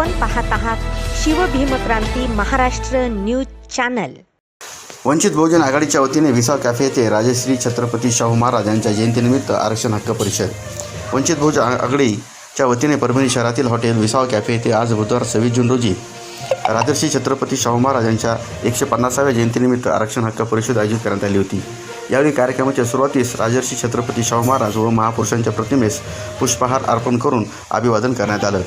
आपण पाहत आहात शिवभीमक्रांती महाराष्ट्र न्यूज चॅनल. वंचित बहुजन आघाडीच्या वतीने विसाव कॅफे येथे राजश्री छत्रपती शाहू महाराज यांच्या जयंतीनिमित्त आरक्षण हक्क परिषद. वंचित बहुजन आघाडीच्या वतीने परभणी शहरातील हॉटेल विसाव कॅफे येथे आज बुधवार सव्वीस जून रोजी राजर्षी छत्रपती शाहू महाराज यांच्या एकशे पन्नासाव्या जयंतीनिमित्त आरक्षण हक्क परिषद आयोजित करण्यात आली होती. यावेळी कार्यक्रमाच्या सुरुवातीस राजर्षी छत्रपती शाहू महाराज व महापुरुषांच्या प्रतिमेस पुष्पहार अर्पण करून अभिवादन करण्यात आलं.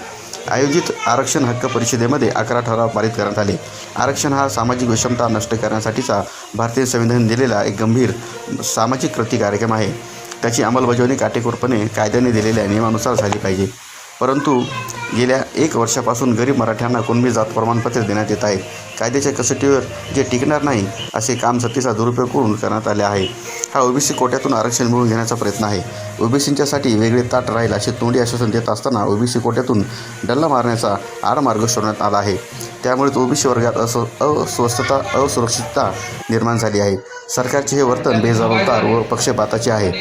आयोजित आरक्षण हक्क परिषदेमध्ये अकरा ठराव पारित करण्यात आले. आरक्षण हा सामाजिक विषमता नष्ट करण्यासाठीचा भारतीय संविधान दिलेला एक गंभीर सामाजिक कृती कार्यक्रम आहे. त्याची अंमलबजावणी काटेकोरपणे कायद्याने दिलेल्या नियमानुसार झाली पाहिजे. परंतु गेल्या एक वर्षापासून गरीब मराठ्यांना कुणबी जात प्रमाणपत्र देण्यात येत आहे. कायद्याच्या कसोटीवर जे टिकणार नाही असे काम सत्तेचा दुरुपयोग करून करण्यात आले आहे. हा ओबीसी कोट्यातून आरक्षण मिळवून घेण्याचा प्रयत्न आहे. ओबीसींच्यासाठी वेगळे ताट राहील असे तोंडी आश्वासन देत असताना ओबीसी कोट्यातून डल्ला मारण्याचा आडमार्ग शोधण्यात आला आहे. त्यामुळेच ओबीसी वर्गात अस अस्वस्थता असुरक्षितता निर्माण झाली आहे. सरकारचे हे वर्तन बेजबाबदार व पक्षपाताचे आहे.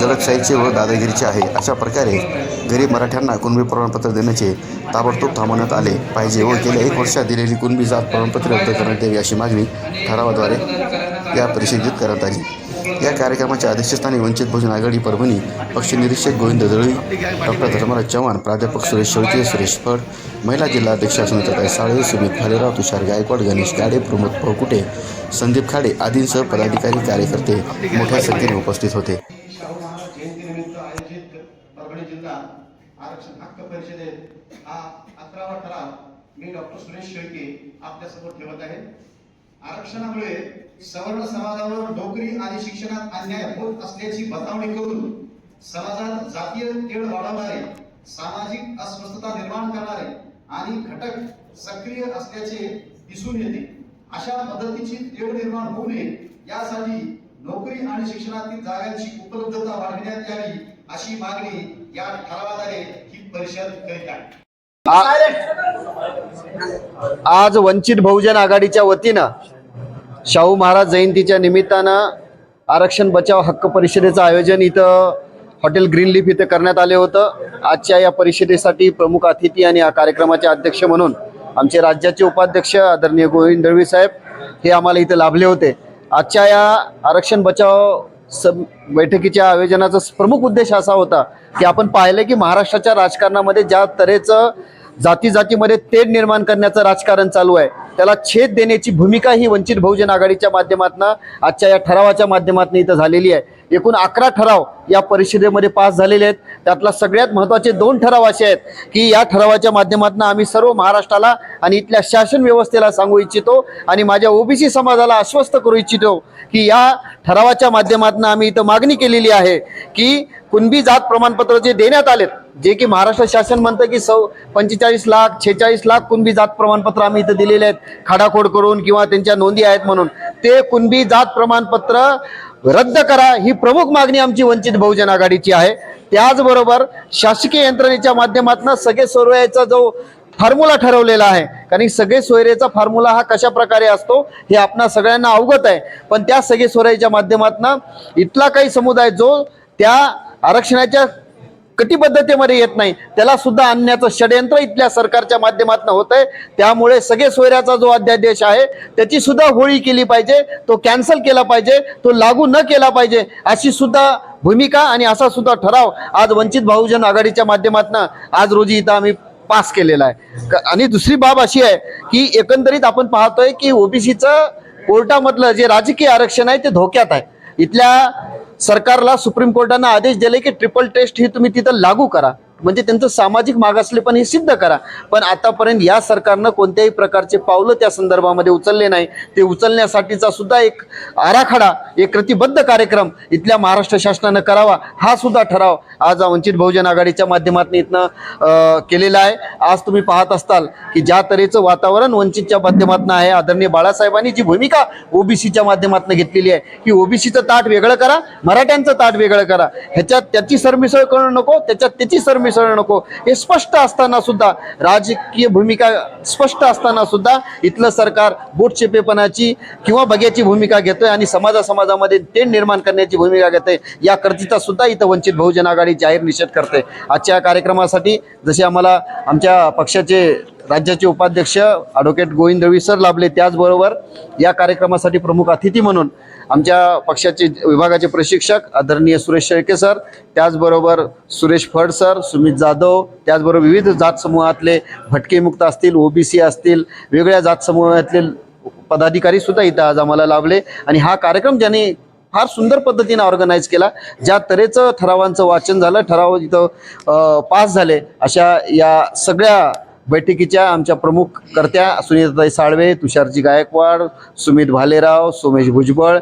दडपशाहीचे व दादागिरीचे आहे. अशा प्रकारे गरीब मराठ्यांना कुणबी प्रमाणपत्र देण्याचे ताबडतोब थांबवण्यात आले पाहिजे. व गेल्या एक वर्षात दिलेली कुणबी जात प्रमाणपत्र रद्द करण्यात यावी अशी मागणी ठरावाद्वारे या परिषदेत करण्यात आली. या कार्यक्रमाच्या अध्यक्षस्थानी वंचित बहुजन आघाडी परभणी पक्ष निरीक्षक गोविंद दळवी डॉक्टर धर्मराज चव्हाण प्राध्यापक सुरेश शेळके सुरेश फड महिला जिल्हा अध्यक्ष सुनीताताई साळवे सुमित भालेराव तुषार गायकवाड गणेश गाडे प्रमोद पवकुटे संदीप खाडे आदींसह पदाधिकारी कार्यकर्ते मोठ्या संख्येने उपस्थित होते. आरक्षण हक्क परिषदेत हा अकरावा ठराव मी डॉक्टर सुरेश शेळके आपल्यासमोर ठेवत आहे. आरक्षणामुळे सवर्ण समाजावर नोकरी आणि शिक्षणात अन्याय होत असल्याची बतावणी करून समाजात जातीय तेढ वाढवणारे सामाजिक अस्वस्थता निर्माण करणारे आणि घटक सक्रिय असल्याचे दिसून येते. अशा पद्धतीची तेढ निर्माण होऊ नये यासाठी नोकरी आणि शिक्षणातील जागांची उपलब्धता वाढविण्यात यावी अशी मागणी या ठरावाद्वारे ही परिषद करीत आहे. आज वंचित बहुजन आघाडीच्या वतीनं शाहू महाराज जयंतीच्या निमित्तानं आरक्षण बचाव हक्क परिषदेचं आयोजन इथं हॉटेल ग्रीन लीफ इथे करण्यात आले होतं. आजच्या या परिषदेसाठी प्रमुख अतिथी आणि या कार्यक्रमाचे अध्यक्ष म्हणून आमचे राज्याचे उपाध्यक्ष आदरणीय गोविंद दळवी साहेब हे आम्हाला इथं लाभले होते. आजच्या या आरक्षण बचाव स बैठकीच्या आयोजनाचा प्रमुख उद्देश असा होता की आपण पाहिलं की महाराष्ट्राच्या राजकारणामध्ये ज्या तऱ्हेचं जाती जातीमध्ये तेढ निर्माण करण्याचं राजकारण चालू आहे त्याला छेद देण्याची भूमिका ही वंचित बहुजन आघाडीच्या माध्यमातून आजच्या या ठरावाच्या माध्यमातून इथं झालेली आहे. एकूण अकरा ठराव या परिषदेमध्ये पास झालेले आहेत. त्यातला सगळ्यात महत्त्वाचे दोन ठराव असे आहेत की या ठरावाच्या माध्यमातून आम्ही सर्व महाराष्ट्राला आणि इथल्या शासन व्यवस्थेला सांगू इच्छितो आणि माझ्या ओबीसी समाजाला आश्वस्त करू इच्छितो की या ठरावाच्या माध्यमातून आम्ही इथं मागणी केलेली आहे की कुणबी जात प्रमाणपत्र जे देण्यात आलेत जे की महाराष्ट्र शासन म्हणतं की सौ पंचेचाळीस लाख छेचाळीस लाख कुणबी जात प्रमाणपत्र आम्ही इथं दिलेले आहेत. खाडाखोड करून किंवा त्यांच्या नोंदी आहेत म्हणून. ते कुणबी जात प्रमाणपत्र रद्द करा. ही प्रमुख मागणी आमची वंचित बहुजन आघाडीची आहे. त्याचबरोबर शासकीय यंत्रणेच्या माध्यमातून सगळे सोयऱ्याचा जो फॉर्म्युला ठरवलेला आहे कारण सगळे सोयरेचा फॉर्म्युला हा कशा प्रकारे असतो हे आपणा सगळ्यांना अवगत आहे. पण त्या सगळे सोयऱ्याच्या माध्यमातून इथला काही समुदाय जो त्या आरक्षणाच्या कटिबद्धतेमध्ये येत नाही. त्याला सुद्धा आणण्याचं षडयंत्र इथल्या सरकारच्या माध्यमातून होत आहे. त्यामुळे सगळे सोयऱ्याचा जो अध्यादेश आहे त्याची सुद्धा होळी केली पाहिजे तो कॅन्सल केला पाहिजे तो लागू न केला पाहिजे अशी सुद्धा भूमिका आणि असा सुद्धा ठराव आज वंचित बहुजन आघाडीच्या माध्यमातून आज रोजी इथं आम्ही पास केलेला आहे. आणि दुसरी बाब अशी आहे की एकंदरीत आपण पाहतोय की ओबीसीचं कोर्टामधलं जे राजकीय आरक्षण आहे ते धोक्यात आहे. इथल्या सरकारला सुप्रीम कोर्टानं आदेश दिले की ट्रिपल टेस्ट ही तुम्ही तिथं लागू करा. म्हणजे त्यांचं सामाजिक मागासलेपण हे सिद्ध करा. पण आतापर्यंत या सरकारनं कोणत्याही प्रकारचे पावलं त्या संदर्भामध्ये उचलले नाही. ते उचलण्यासाठीचा सुद्धा एक आराखडा एक प्रतिबद्ध कार्यक्रम इथल्या महाराष्ट्र शासनानं करावा हा सुद्धा ठराव आज वंचित बहुजन आघाडीच्या माध्यमातून इथनं केलेला आहे. आज तुम्ही पाहत असताल की ज्या तऱ्हेचं वातावरण वंचितच्या माध्यमातून आहे आदरणीय बाळासाहेबांनी जी भूमिका ओबीसीच्या माध्यमातून घेतलेली आहे की ओबीसीचं ताट वेगळं करा मराठ्यांचं ताट वेगळं करा. ह्याच्यात त्याची सरमिसळ करू नको त्याच्यात त्याची सरमिसळ नको. हे स्पष्ट असताना सुद्धा राजकीय भूमिका स्पष्ट असताना सुद्धा इथलं सरकार बोटचेपेपणाची किंवा बग्याची भूमिका घेतोय आणि समाजा समाजामध्ये ते निर्माण करण्याची भूमिका घेते या कर्तीचा सुद्धा इथं वंचित बहुजन आघाडी जाहीर निषेध करते आजच्या कार्यक्रमासाठी जसे आम्हाला आमच्या पक्षाचे राज्याचे उपाध्यक्ष ॲडव्होकेट गोविंद रवी सर लाभले त्याचबरोबर या कार्यक्रमासाठी प्रमुख अतिथी म्हणून आमच्या पक्षाचे विभागाचे प्रशिक्षक आदरणीय सुरेश शेळके सर त्याचबरोबर सुरेश फड सर सुमित जाधव त्याचबरोबर विविध जात समूहातले भटकेमुक्त असतील ओबीसी असतील वेगळ्या जात समूहातले पदाधिकारी सुद्धा इथं आज आम्हाला लाभले. आणि हा कार्यक्रम ज्यांनी फार सुंदर पद्धतीने ऑर्गनाईज केला ज्या तऱ्हेचं ठरावांचं वाचन झालं ठराव इथं पास झाले अशा या सगळ्या बैठकीच्या आमच्या प्रमुख कर्त्या सुनीताताई साळवे तुषारजी गायकवाड सुमित भालेराव सोमेश भुजबळ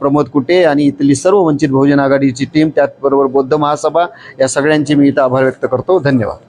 प्रमोद कुटे आणि इथली सर्व वंचित बहुजन आघाडीची टीम त्याचबरोबर बौद्ध महासभा या सगळ्यांचे मी इथं आभार व्यक्त करतो. धन्यवाद.